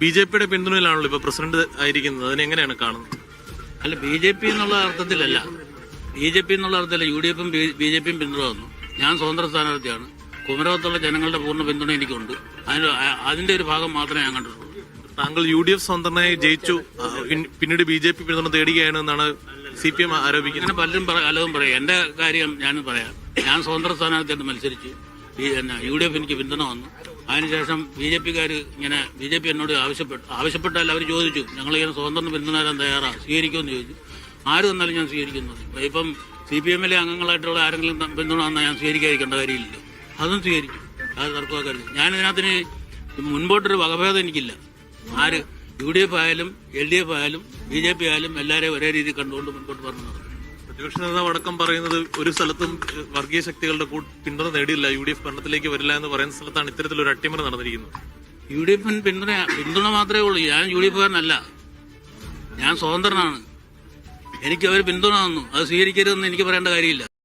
B J പിയുടെ പിന്തുണയിലാണല്ലോ ഇപ്പൊ president ആയിരിക്കുന്നത്. അതിനെ എങ്ങനെയാണ് കാണുന്നത്? അല്ല ബി ജെ പി എന്നുള്ള അർത്ഥത്തിലല്ല. ബി ജെ പി എന്നുള്ള അർത്ഥത്തിലല്ല. യു ഡി എഫും ബി ജെ പിയും പിന്തുണ വന്നു ഞാൻ സ്വതന്ത്ര സ്ഥാനാർത്ഥിയാണ്. കുമരകത്തുള്ള ജനങ്ങളുടെ പൂർണ പിന്തുണ എനിക്കുണ്ട്. അതിന് അതിന്റെ ഒരു ഭാഗം മാത്രമേ ഞാൻ കണ്ടിട്ടുള്ളൂ. താങ്കൾ യു ഡി എഫ് സ്വന്തമായി ജയിച്ചു. പിന്നീട് ബി ജെ പി പിന്തുണ തേടുകയാണ് എന്നാണ് സി പി എം ആരോപിക്കുന്നത്. പലരും പലതും പറയാം. എന്റെ കാര്യം ഞാൻ പറയാം. ഞാൻ സ്വതന്ത്ര സ്ഥാനാർത്ഥിയായിട്ട് മത്സരിച്ചു. യു എനിക്ക് പിന്തുണ വന്നു. അതിനുശേഷം ബി ജെ പിക്കാർ ഇങ്ങനെ ബി ജെ പി എന്നോട് ആവശ്യപ്പെട്ടു. ആവശ്യപ്പെട്ടാൽ അവർ ചോദിച്ചു ഞങ്ങൾ ഇങ്ങനെ സ്വതന്ത്രം പിന്തുണ തരാൻ തയ്യാറാണ് സ്വീകരിക്കുമെന്ന് ചോദിച്ചു. ആര് തന്നാലും ഞാൻ സ്വീകരിക്കുന്നു. ഇപ്പം സി പി എമ്മിലെ അംഗങ്ങളായിട്ടുള്ള ആരെങ്കിലും പിന്തുണ വന്നാൽ ഞാൻ സ്വീകരിക്കാതിരിക്കേണ്ട കാര്യമില്ല. അതും സ്വീകരിക്കും അത് തർക്കമാക്കരുത് ഞാൻ ഇതിനകത്തിന് മുൻപോട്ടൊരു വകഭേദം എനിക്കില്ല. ആര് യു ഡി എഫ് ആയാലും എൽ ഡി എഫ് ആയാലും ബി ജെ പി ആയാലും എല്ലാവരെയും ഒരേ രീതിയിൽ കണ്ടുകൊണ്ട് മുൻപോട്ട് പറഞ്ഞു പ്രതിപക്ഷ നേതാവ് അടക്കം പറയുന്നത് ഒരു സ്ഥലത്തും വർഗീയ ശക്തികളുടെ പിന്തുണ നേടിയില്ല. യു ഡി എഫ് ഭരണത്തിലേക്ക് വരില്ല എന്ന് പറയുന്ന സ്ഥലത്താണ് ഇത്തരത്തിലൊരു അട്ടിമറി നടന്നിരിക്കുന്നത്. യു ഡി എഫിന് പിന്തുണ പിന്തുണ മാത്രമേ ഉള്ളൂ. ഞാൻ യു ഡി എഫുകാരനല്ല ഞാൻ സ്വതന്ത്രനാണ്. എനിക്ക് അവർ പിന്തുണ തന്നു. അത് സ്വീകരിക്കരുതെന്ന് എനിക്ക് പറയേണ്ട കാര്യമില്ല.